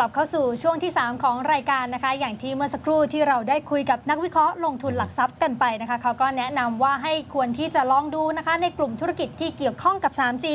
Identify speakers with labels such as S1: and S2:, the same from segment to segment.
S1: กลับเข้าสู่ช่วงที่ 3 ของรายการนะคะ อย่างที่เมื่อสักครู่ที่เราได้คุยกับนักวิเคราะห์ลงทุนหลักทรัพย์กันไปนะคะ เขาก็แนะนำว่าให้ควรที่จะลองดูนะคะ ในกลุ่มธุรกิจที่เกี่ยวข้องกับ 3G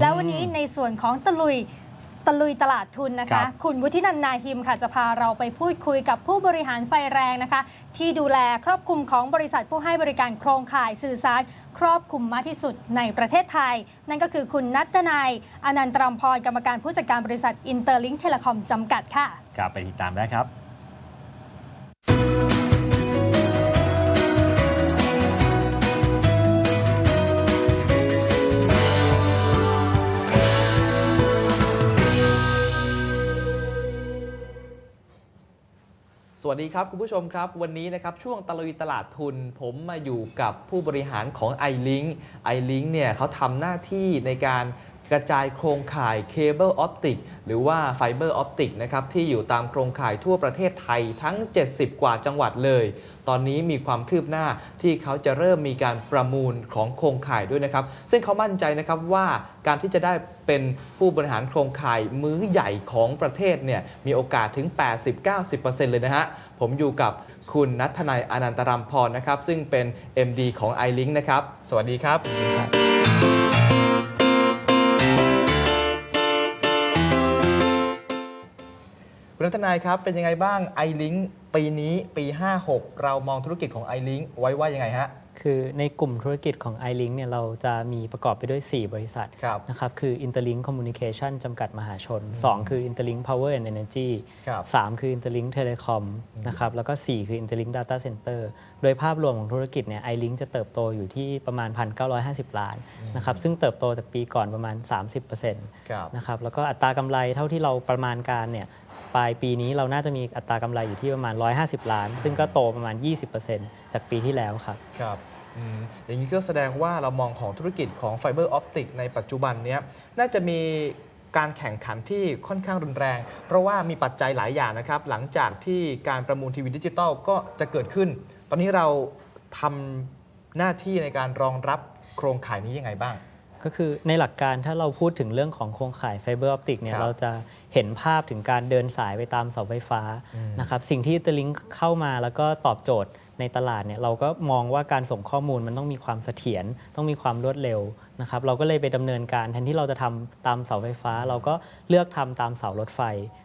S1: แล้ววันนี้ในส่วนของตะลุย ตะลุยตลาดทุนนะ
S2: ครั
S1: คะ
S2: บ
S1: คุณวุฒินันท์นาหิมค่ะจะพาเราไปพูดคุยกับผู้บริหารไฟแรงนะคะ ที่ดูแลครอบคลุมของบริษัทผู้ให้บริการโครงข่ายสื่อสาร ครอบคลุมมากที่สุดในประเทศไทย นั่นก็คือคุณนัทนายอนันตรำพรกรรมการผู้จัดการบริษัทอินเตอร์ลิงเทเลคอมจำกัดค่ะ
S2: ครับไปติดตามได้ครับ
S3: วัสดีครับ คุณผู้ชมครับ วันนี้นะครับช่วงตะลุยตลาดทุน ผมมาอยู่กับผู้บริหารของ iLink iLink เนี่ยเขาทำหน้าที่ในการ กระจายโครงข่ายเคเบิลออปติกหรือว่าไฟเบอร์ออปติกนะครับที่อยู่ตามโครงข่ายทั่วประเทศไทยทั้ง 70 กว่าจังหวัดเลย ตอนนี้มีความคืบหน้าที่เขาจะเริ่มมีการประมูลของโครงข่ายด้วยนะครับ ซึ่งเขามั่นใจนะครับว่าการที่จะได้เป็นผู้บริหารโครงข่ายมื้อใหญ่ของประเทศเนี่ยมีโอกาสถึง 80-90%เลยนะฮะผมอยู่กับคุณนัทนายอนันตรามพรนะครับ ซึ่งเป็น MD ของ iLink นะครับ สวัสดีครับ คุณนัทนายครับ เป็นยังไงบ้าง iLink ปีนี้ปี 56 เรามองธุรกิจของ iLink ไว้ว่ายังไงฮะ
S4: คือในกลุ่มธุรกิจของ iLink เนี่ยเราจะมีประกอบไปด้วย 4 บริษัท
S3: ครับ
S4: นะครับคือ Interlink Communication จำกัดมหาชน 2 คือ Interlink Power and Energy
S3: ครับ
S4: 3คือ Interlink Telecom นะครับแล้วก็ 4 คือ Interlink Data Center โดยภาพรวมของธุรกิจเนี่ย iLink จะเติบโตอยู่ที่ประมาณ 1,950 ล้านนะครับซึ่งเติบโตจากปีก่อนประมาณ 30%
S3: ครับ
S4: นะครับแล้วก็อัตรากำไรเท่าที่เราประมาณการเนี่ยปลายปีนี้เราน่าจะมีอัตรากำไรอยู่ที่ประมาณ 150 ล้าน ซึ่งก็โตประมาณ 20%จากปีที่แล้วครับ
S3: ครับอืมอย่างนี้ก็แสดงว่าเรามองของธุรกิจของไฟเบอร์ออปติกในปัจจุบันเนี้ยน่าจะมีการแข่งขันที่ค่อนข้างรุนแรง เพราะว่ามีปัจจัยหลายอย่างนะครับ หลังจากที่การประมูลทีวีดิจิตอลก็จะเกิดขึ้น ตอนนี้เราทำหน้าที่ในการรองรับโครงข่ายนี้ยังไงบ้าง
S4: ก็คือในหลักการถ้าเราพูดถึงเรื่องของโครงข่ายไฟเบอร์ออปติกเนี่
S3: ค
S4: ย
S3: รับ
S4: เราจะเห็นภาพถึงการเดินสายไปตามเสาไฟฟ้านะครับสิ่งที่ตลิงเข้ามาแล้วก็ตอบโจทย์ ในตลาดเนี่ยเราก็มองว่าการส่งข้อมูลมันต้องมีความเสถียรต้องมีความรวดเร็วนะครับเราก็เลยไปดำเนินการแทนที่เราจะทำตามเสาไฟฟ้า เราก็เลือกทำตามเสารถไฟ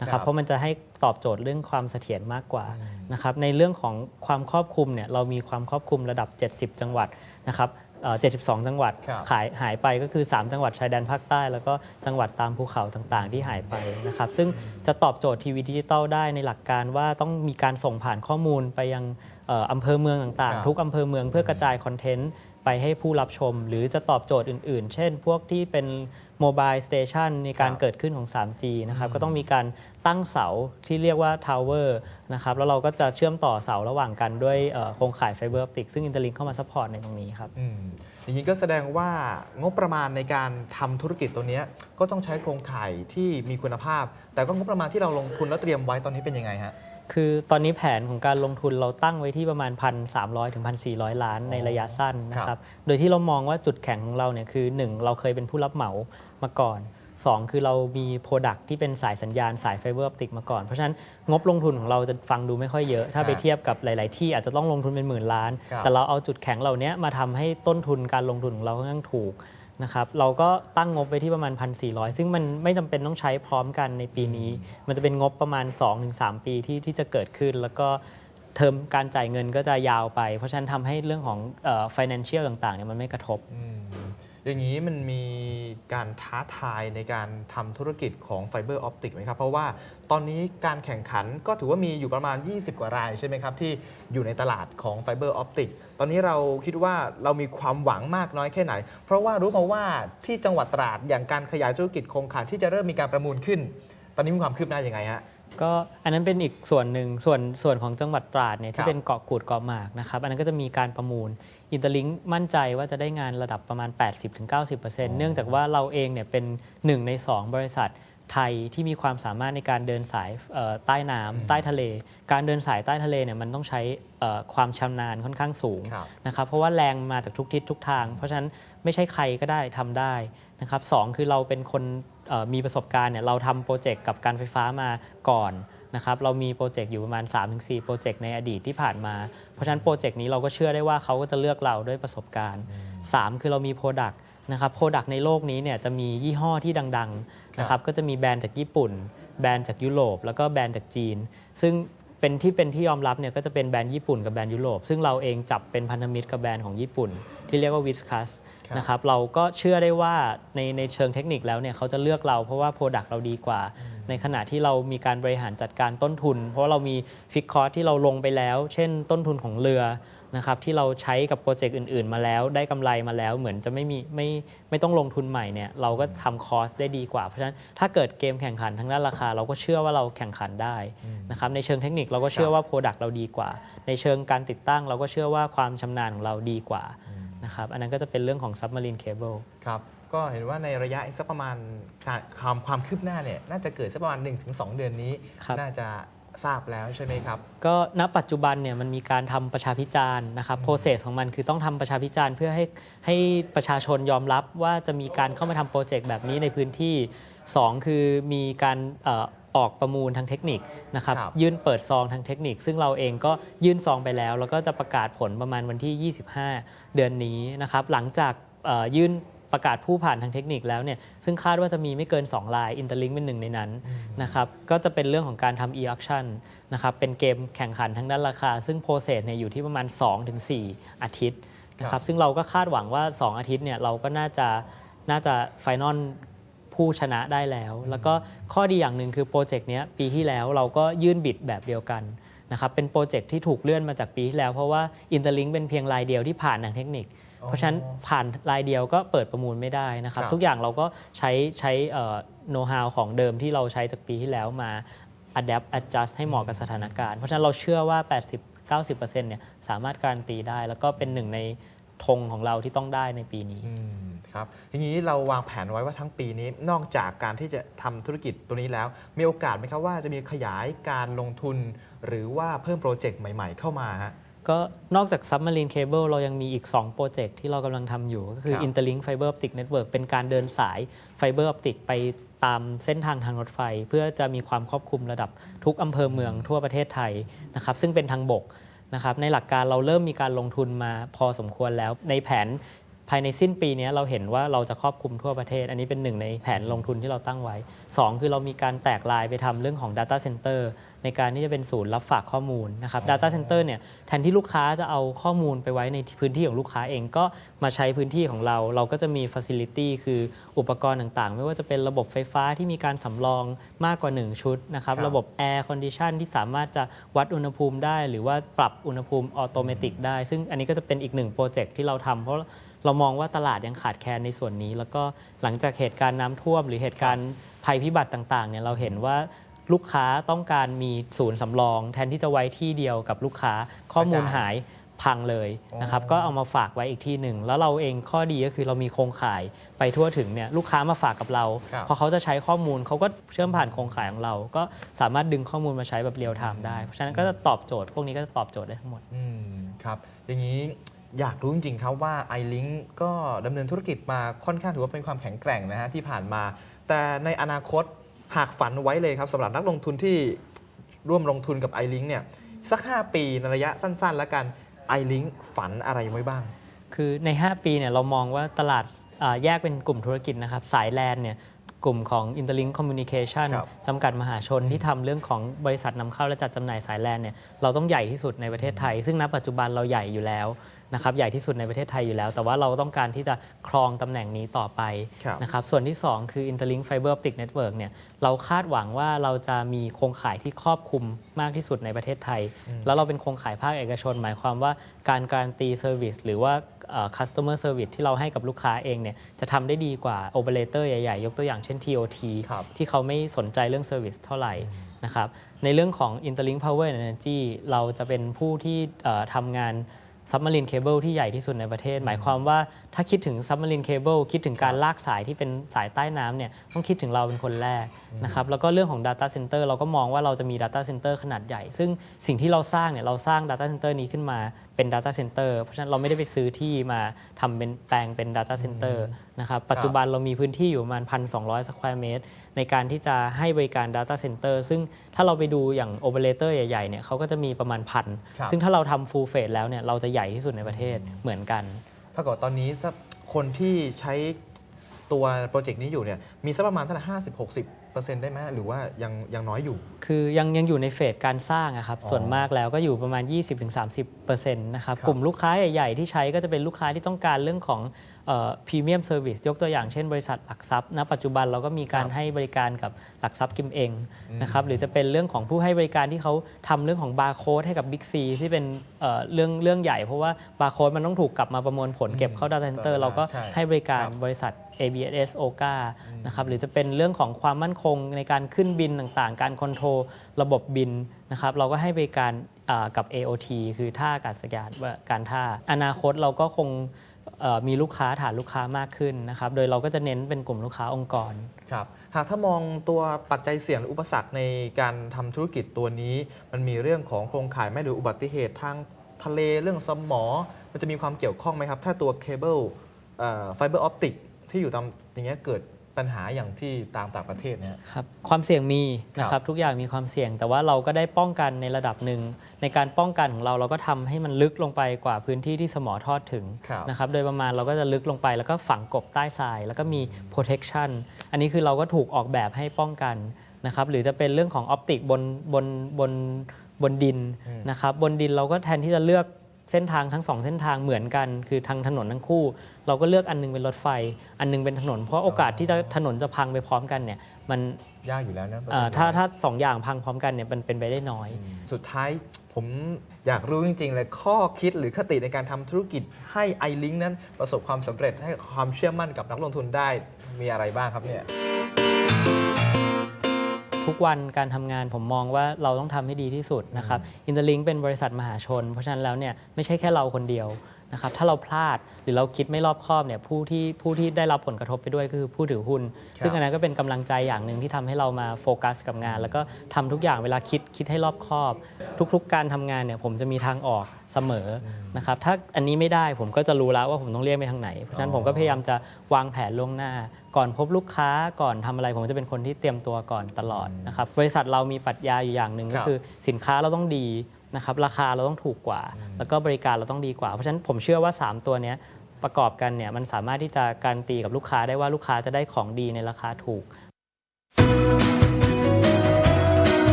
S4: นะค
S3: ครั
S4: รับบเพราะมันจะให้ตอบโจทย์เรื่องความเสถียรมากกว่านะครับในเรื่องของความครอบคลุมเนี่ยเรามีความครอบคลุมระดับ 70 จังหวัดนะครับเอ่อ72 จังหวัด
S3: ครับ
S4: ขายหายไปก็คือ 3 จังหวัดชายแดนภาคใต้ แล้วก็จังหวัดตามภูเขาต่างๆ ที่หายไปนะครับซึ่งจะตอบโจทย์ทีวีดิจิตอลได้ในหลักการว่าต้องมีการส่งผ่านข้อมูลไปยังเอ่ออำเภอเมืองต่าง
S3: ครับ
S4: ๆทุกอำเภอเมืองเพื่อกระจายคอนเทนต์ไปให้ผู้รับชม หรือจะตอบโจทย์อื่น ๆ เช่น พวกที่เป็นโมบายสเตชันในการ
S3: ครับ
S4: เกิดขึ้นของ 3G นะครับ ก็ต้องมีการตั้งเสาที่เรียกว่าทาวเวอร์นะครับ แล้วเราก็จะเชื่อมต่อเสาระหว่างกันด้วยเอ่อโครงข่ายไฟเบอร์ออปติกซึ่งอินเตอร์ลิงเข้ามาซัพพอร์ตในตรงนี้ครับ
S3: อืมอย่างนี้ก็แสดงว่างบประมาณในการทำธุรกิจตัวเนี้ยก็ต้องใช้โครงข่ายที่มีคุณภาพ แต่ก็งบประมาณที่เราลงทุนแล้วเตรียมไว้ตอนนี้เป็นยังไงฮะ
S4: คือตอนนี้แผนของการลงทุนเราตั้งไว้ที่ประมาณ 1,300ถึง1,400 ล้านในระยะสั้นนะค
S3: ครั
S4: รับ
S3: บ
S4: โดยที่เรามองว่าจุดแข็งของเราเนี่ยคือ 1 เราเคยเป็นผู้รับเหมามาก่อน 2 คือเรามีโปรดักที่เป็นสายสัญญาณสายไฟเบอร์ออปติกมาก่อน เพราะฉะนั้นงบลงทุนของเราจะฟังดูไม่ค่อยเยอะ ถ้าไป
S3: ครับ
S4: เทียบกับหลาย ๆ ที่อาจจะต้องลงทุนเป็นหมื่นล้าน
S3: ครับ
S4: แต่เราเอาจุดแข็งเหล่านี้มาทำให้ต้นทุนการลงทุนของเราค่อนข้างถูก นะครับเราก็ตั้งงบไว้ที่ประมาณ 1,400 ซึ่งมันไม่จำเป็นต้องใช้พร้อมกันในปีนี้ มันจะเป็นงบประมาณ 2-3 ปีที่ที่จะเกิดขึ้น แล้วก็เทอมการจ่ายเงินก็จะยาวไป เพราะฉะนั้นทำให้เรื่องของเอ่อ financial ต่างๆเนี่ยมันไม่กระทบ
S3: อืม อย่างนี้มันมีการท้าทายในการทำธุรกิจของไฟเบอร์ออปติกไหมครับ เพราะว่าตอนนี้การแข่งขันก็ถือว่ามีอยู่ประมาณ 20 กว่ารายใช่ไหมครับ ที่อยู่ในตลาดของไฟเบอร์ออปติกตอนนี้เราคิดว่าเรามีความหวังมากน้อยแค่ไหน เพราะว่ารู้มาว่าที่จังหวัดตราดอย่างการขยายธุรกิจโครงข่ายที่จะเริ่มมีการประมูลขึ้น ตอนนี้มีความคืบหน้าอยังไงฮะ
S4: ก็อันนั้นเป็นอีกส่วนหนึ่งส่วนส่วนของจังหวัดตราดเนี่ยที่เป็นเกาะกูดเกาะหมากนะครับอันนั้นก็จะมีการประมูล อินเตอร์ลิงมั่นใจว่าจะได้งานระดับประมาณ 80-90%เนื่องจากว่าเราเองเนี่ยเป็นหนึ่งใน 2 บริษัทไทยที่มีความสามารถในการเดินสายเอ่อใต้น้ำใต้ทะเล การเดินสายใต้ทะเลเนี่ยมันต้องใช้เอ่อความชำนาญค่อนข้างสูง
S3: ครับ
S4: นะครับเพราะว่าแรงมาจากทุกทิศทุกทาง เพราะฉะนั้นไม่ใช่ใครก็ได้ทำได้นะครับสองคือเราเป็นคนเอ่อมีประสบการณ์เนี่ยเราทำโปรเจกต์กับการไฟฟ้ามาก่อน นะครับเรามีโปรเจกต์อยู่ประมาณ 3-4 โปรเจกต์ในอดีตที่ผ่านมา เพราะฉะนั้นโปรเจกต์นี้เราก็เชื่อได้ว่าเขาก็จะเลือกเราด้วยประสบการณ์ 3 คือเรามี Product นะครับ Product ในโลกนี้เนี่ยจะมียี่ห้อที่ดังๆนะครับก็จะมีแบรนด์จากญี่ปุ่น แบรนด์จากยุโรป แล้วก็แบรนด์จากจีน ซึ่งเป็นที่เป็นที่ยอมรับเนี่ยก็จะเป็นแบรนด์ญี่ปุ่นกับแบรนด์ยุโรป ซึ่งเราเองจับเป็นพันธมิตรกับแบรนด์ของญี่ปุ่น ที่เรียกว่าวิสคัส
S3: ครับ
S4: นะครับเราก็เชื่อได้ว่าในในเชิงเทคนิคแล้วเนี่ยเขาจะเลือกเราเพราะว่า Product เราดีกว่า ในขณะที่เรามีการบริหารจัดการต้นทุน เพราะว่าเรามีฟิกคอร์ที่เราลงไปแล้ว เช่น ต้นทุนของเรือนะครับที่เราใช้กับโปรเจกต์อื่น ๆ มาแล้ว ได้กำไรมาแล้ว เหมือนจะไม่มีไม่ไม่ต้องลงทุนใหม่เนี่ยเราก็ทำคอสได้ดีกว่า เพราะฉะนั้นถ้าเกิดเกมแข่งขันทางด้านราคา เราก็เชื่อว่าเราแข่งขันได้นะครับในเชิงเทคนิคเราก็เชื่อว่า Product เราดีกว่า ในเชิงการติดตั้งเราก็เชื่อว่าความชำนาญของเราดีกว่านะครับอันนั้นก็จะเป็นเรื่องของ Submarine Cable
S3: ครับ ก็เห็นว่าในระยะอีกสักประมาณการความความคืบหน้าเนี่ยน่าจะเกิดสักประมาณ 1-2 เดือนนี้
S4: ครับ
S3: น่าจะทราบแล้วใช่ไหมครับ
S4: ก็ณปัจจุบันเนี่ยมันมีการทำประชาพิจารณ์นะครับโปรเซสของมันคือต้องทำประชาพิจารณ์เพื่อให้ให้ประชาชนยอมรับว่าจะมีการเข้ามาทำโปรเจกต์แบบนี้ในพื้นที่2คือมีการเอ่อออกประมูลทางเทคนิคนะครับ
S3: ครับ
S4: ยื่นเปิดซองทางเทคนิค ซึ่งเราเองก็ยื่นซองไปแล้ว แล้วก็จะประกาศผลประมาณวันที่ 25 เดือนนี้นะครับหลังจากเอ่อยื่น ประกาศผู้ผ่านทางเทคนิคแล้วเนี่ยซึ่งคาดว่าจะมีไม่เกิน 2 ลายอินเตอร์ลิงเป็นหนึ่งในนั้นนะครับก็จะเป็นเรื่องของการทำ e-auction นะครับเป็นเกมแข่งขันทางด้านราคา ซึ่งโปรเซสเนี่ยอยู่ที่ประมาณ 2-4 อาทิตย์นะค
S3: ครั
S4: รับบซึ่งเราก็คาดหวังว่า 2 อาทิตย์เนี่ยเราก็น่าจะน่าจะไฟนอลผู้ชนะได้แล้ว แล้วก็ข้อดีอย่างหนึ่งคือโปรเจกต์เนี้ยปีที่แล้วเราก็ยื่นบิดแบบเดียวกันนะครับเป็นโปรเจกต์ที่ถูกเลื่อนมาจากปีที่แล้ว เพราะว่าอินเตอร์ลิงเป็นเพียงรายเดียวที่ผ่านทางเทคนิค เพราะฉะนั้นผ่านรายเดียวก็เปิดประมูลไม่ได้นะครับ
S3: ครับ
S4: ทุกอย่างเราก็ใช้ใช้โน้ตฮาวของเดิมที่เราใช้จากปีที่แล้วมา adapt adjust ให้เหมาะกับสถานการณ์ เพราะฉะนั้นเราเชื่อว่า 80-90%เนี่ยสามารถการันตีได้ แล้วก็เป็นหนึ่งในธงของเราที่ต้องได้ในปีนี้
S3: อืมครับทีนี้เราวางแผนไว้ว่าทั้งปีนี้นอกจากการที่จะทำธุรกิจตัวนี้แล้ว มีโอกาสไหมครับว่าจะมีขยายการลงทุน หรือว่าเพิ่มโปรเจกต์ใหม่ ๆ เข้ามาฮะ
S4: ก็นอกจาก Submarine Cable เรายังมีอีก 2 โปรเจกต์ที่เรากำลังทำอยู่ ก็คือ
S3: ครับ
S4: Interlink Fiber Optic Network เป็นการเดินสายไฟเบอร์ออปติกไปตามเส้นทางทางรถไฟ เพื่อจะมีความครอบคลุมระดับทุกอำเภอเมืองทั่วประเทศไทยนะครับซึ่งเป็นทางบกนะครับในหลักการเราเริ่มมีการลงทุนมาพอสมควรแล้วในแผนภายในสิ้นปีนี้เราเห็นว่าเราจะครอบคลุมทั่วประเทศ อันนี้เป็นหนึ่งในแผนลงทุนที่เราตั้งไว้ 2 คือเรามีการแตกลายไปทำเรื่องของ Data Center ในการที่จะเป็นศูนย์รับฝากข้อมูลนะครับ Data Center เนี่ยแทนที่ลูกค้าจะเอาข้อมูลไปไว้ในพื้นที่ของลูกค้าเองก็มาใช้พื้นที่ของเรา เราก็จะมี Facility คืออุปกรณ์ต่างๆ ไม่ว่าจะเป็นระบบไฟฟ้าที่มีการสำรองมากกว่า 1 ชุดนะครับ
S3: ครับ
S4: ระบบ Air Condition ที่สามารถจะวัดอุณหภูมิได้ หรือว่าปรับอุณหภูมิออโตเมติกได้ ซึ่งอันนี้ก็จะเป็นอีกหนึ่งโปรเจกต์ที่เราทำเพราะเรามองว่าตลาดยังขาดแคลนในส่วนนี้ แล้วก็หลังจากเหตุการณ์น้ำท่วม หรือเหตุการณ์ภัยพิบัติต่างๆเนี่ยเราเห็นว่า ลูกค้าต้องการมีศูนย์สำรอง แทนที่จะไว้ที่เดียวกับลูกค้าข้อมูล
S3: กระจาย
S4: หายพังเลยนะครับ
S3: อ๋อ
S4: ก็เอามาฝากไว้อีกที่หนึ่ง แล้วเราเองข้อดีก็คือเรามีโครงข่ายไปทั่วถึงเนี่ยลูกค้ามาฝากกับเรา
S3: ครับ
S4: พอเขาจะใช้ข้อมูลเขาก็เชื่อมผ่านโครงข่ายของเรา ก็สามารถดึงข้อมูลมาใช้แบบเรียลไทม์ได้ เพราะฉะนั้นก็จะตอบโจทย์ พวกนี้ก็จะตอบโจทย์ได้ทั้งหมด
S3: อืมครับอย่างนี้อยากรู้จริงๆครับว่า iLink ก็ดำเนินธุรกิจมาค่อนข้างถือว่าเป็นความแข็งแกร่งนะฮะที่ผ่านมา แต่ในอนาคต หากฝันไว้เลยครับสำหรับนักลงทุนที่ร่วมลงทุนกับ iLink เนี่ยสัก 5 ปีในระยะสั้น ๆ แล้วกัน iLink ฝันอะไรไว้บ้าง
S4: คือใน 5 ปีเนี่ยเรามองว่าตลาดอ่าแยกเป็นกลุ่มธุรกิจนะครับ สายแลนเนี่ยกลุ่มของ Interlink Communication
S3: ครับ
S4: จำกัดมหาชนที่ทำเรื่องของบริษัทนำเข้าและจัดจำหน่ายสายแลนเนี่ยเราต้องใหญ่ที่สุดในประเทศไทย ซึ่งณปัจจุบันเราใหญ่อยู่แล้ว นะครับใหญ่ที่สุดในประเทศไทยอยู่แล้ว แต่ว่าเราต้องการที่จะครองตำแหน่งนี้ต่อไป
S3: ครับ
S4: นะครับส่วนที่ 2 คือ Interlink Fiber Optic Network เนี่ยเราคาดหวังว่าเราจะมีโครงข่ายที่ครอบคลุมมากที่สุดในประเทศไทย แล้วเราเป็นโครงข่ายภาคเอกชน หมายความว่าการการันตีเซอร์วิสหรือว่าเอ่อ customer service ที่เราให้กับลูกค้าเองเนี่ยจะทำได้ดีกว่า operator ใหญ่ๆ ยกตัวอย่างเช่น TOT
S3: ครับ
S4: ที่เขาไม่สนใจเรื่องเซอร์วิสเท่าไหร่นะครับในเรื่องของ Interlink Power and Energy เราจะเป็นผู้ที่เอ่อทำงาน Submarine Cable ที่ใหญ่ที่สุดในประเทศ หมายความว่าถ้าคิดถึง Submarine Cable คิดถึงการลากสายที่เป็นสายใต้น้ำเนี่ยต้องคิดถึงเราเป็นคนแรกนะครับแล้วก็เรื่องของ Data Center เราก็มองว่าเราจะมี Data Center ขนาดใหญ่ ซึ่งสิ่งที่เราสร้างเนี่ยเราสร้าง Data Center นี้ขึ้นมาเป็น Data Center เพราะฉะนั้นเราไม่ได้ไปซื้อที่มาทำเป็นแปลงเป็น Data Center นะครับปัจจุบันเรามีพื้นที่อยู่ประมาณ 1,200 สแควร์เมตร ในการที่จะให้บริการ Data Center ซึ่งถ้าเราไปดูอย่างโอเปอเรเตอร์ใหญ่ๆเนี่ยเขาก็จะมีประมาณพัน
S3: ครับ
S4: ซึ่งถ้าเราทำ full phase แล้วเนี่ยเราจะใหญ่ที่สุดในประเทศเหมือนกัน
S3: ถ้าเกิดตอนนี้สักคนที่ใช้ตัวโปรเจกต์นี้อยู่เนี่ยมีสักประมาณเท่าไหร่ห้าสิบหกสิบ เปอร์เซ็นต์ได้ไหมหรือว่ายังยังน้อยอยู่
S4: คือยังยังอยู่ในเฟสการสร้างอะครับ
S3: อ๋อ
S4: ส่วนมากแล้วก็อยู่ประมาณ 20-30%นะครับ
S3: ครับ
S4: กลุ่มลูกค้าใหญ่ๆ ที่ใช้ก็จะเป็นลูกค้าที่ต้องการเรื่องของพรีเมียมเซอร์วิสยกตัวอย่างเช่นบริษัทหลักทรัพย์ณปัจจุบันเราก็มีการ
S3: ครับ
S4: ให้บริการกับหลักทรัพย์กิมเอง
S3: อืม
S4: นะครับหรือจะเป็นเรื่องของผู้ให้บริการที่เขาทำเรื่องของบาร์โค้ดให้กับ Big C ที่เป็นเอ่อเรื่องเรื่องใหญ่เพราะว่าบาร์โค้ดมันต้องถูกกลับมาประมวลผลเก็บเข้า Data Center เราก็
S3: ใช่
S4: ให้บริการ
S3: ครับ
S4: บริษัท ABS OGA นะครับหรือจะเป็นเรื่องของความมั่นคงในการขึ้นบินต่างๆ การคอนโทรลระบบบินนะครับเราก็ให้บริการอ่ากับ AOT คือท่าอากาศยานว่าการท่า อนาคตเราก็คงเอ่อมีลูกค้าฐานลูกค้ามากขึ้นนะครับ โดยเราก็จะเน้นเป็นกลุ่มลูกค้าองค์กร
S3: ครับ หากถ้ามองตัวปัจจัยเสี่ยงหรืออุปสรรคในการทำธุรกิจตัวนี้ มันมีเรื่องของโครงข่ายไหมหรืออุบัติเหตุทางทะเลเรื่องสมอ มันจะมีความเกี่ยวข้องไหมครับ ถ้าตัวเคเบิลไฟเบอร์ออปติก ที่อยู่ตามอย่างเงี้ยเกิดปัญหาอย่างที่ตามต่างประเทศเนี่ย
S4: ครับความเสี่ยงมีนะ
S3: ค
S4: ค
S3: รั
S4: รั
S3: บบ
S4: ทุกอย่างมีความเสี่ยง แต่ว่าเราก็ได้ป้องกันในระดับหนึ่ง ในการป้องกันของเราเราก็ทำให้มันลึกลงไปกว่าพื้นที่ที่สมอทอดถึง
S3: ครับ
S4: นะครับโดยประมาณเราก็จะลึกลงไปแล้วก็ฝังกบใต้ทราย แล้วก็มี protection อันนี้คือเราก็ถูกออกแบบให้ป้องกันนะครับหรือจะเป็นเรื่องของออปติกบนบนบนบนดินนะครับบนดินเราก็แทนที่จะเลือก เส้นทางทั้งสองเส้นทางเหมือนกันคือทางถนนทั้งคู่ เราก็เลือกอันหนึงเป็นรถไฟ อันหนึงเป็นถนน เพราะโอกาสที่จะถนนจะพังไปพร้อมกันเนี่ยมัน
S3: ยากอยู่แล้วนะ
S4: อ่าถ้าถ้าสองอย่างพังพร้อมกันเนี่ยมันเป็นไปได้น้อย
S3: สุดท้ายผมอยากรู้จริง ๆ เลยข้อคิดหรือคติในการทำธุรกิจให้ iLink นั้นประสบความสำเร็จให้ความเชื่อมั่นกับนักลงทุนได้มีอะไรบ้างครับเนี่ย
S4: ทุกวันการทำงานผมมองว่าเราต้องทำให้ดีที่สุดนะครับอินเตอร์ลิงเป็นบริษัทมหาชน เพราะฉะนั้นแล้วเนี่ยไม่ใช่แค่เราคนเดียวนะครับถ้าเราพลาดหรือเราคิดไม่รอบคอบเนี่ยผู้ที่ผู้ที่ได้รับผลกระทบไปด้วยก็คือผู้ถือหุ้น ซึ่งอันนั้นก็เป็นกำลังใจอย่างหนึ่งที่ทำให้เรามาโฟกัสกับงาน แล้วก็ทำทุกอย่างเวลาคิดคิดให้รอบคอบ ทุกๆ การทำงานเนี่ยผมจะมีทางออกเสมอนะครับถ้าอันนี้ไม่ได้ผมก็จะรู้แล้วว่าผมต้องเลี่ยงไปทางไหน เพราะฉะนั้นผมก็พยายามจะวางแผนล่วงหน้า ก่อนพบลูกค้าก่อนทำอะไร ผมจะเป็นคนที่เตรียมตัวก่อนตลอดนะครับบริษัทเรามีปรัชญาอยู่อย่างหนึ่ง
S3: ค
S4: ก็
S3: รับ
S4: คือสินค้าเราต้องดี นะครับราคาเราต้องถูกกว่า แล้วก็บริการเราต้องดีกว่า เพราะฉะนั้นผมเชื่อว่า 3 ตัวเนี้ยประกอบกันเนี่ยมันสามารถที่จะการนตีกับลูกค้าได้ว่าลูกค้าจะได้ของดีในราคาถูก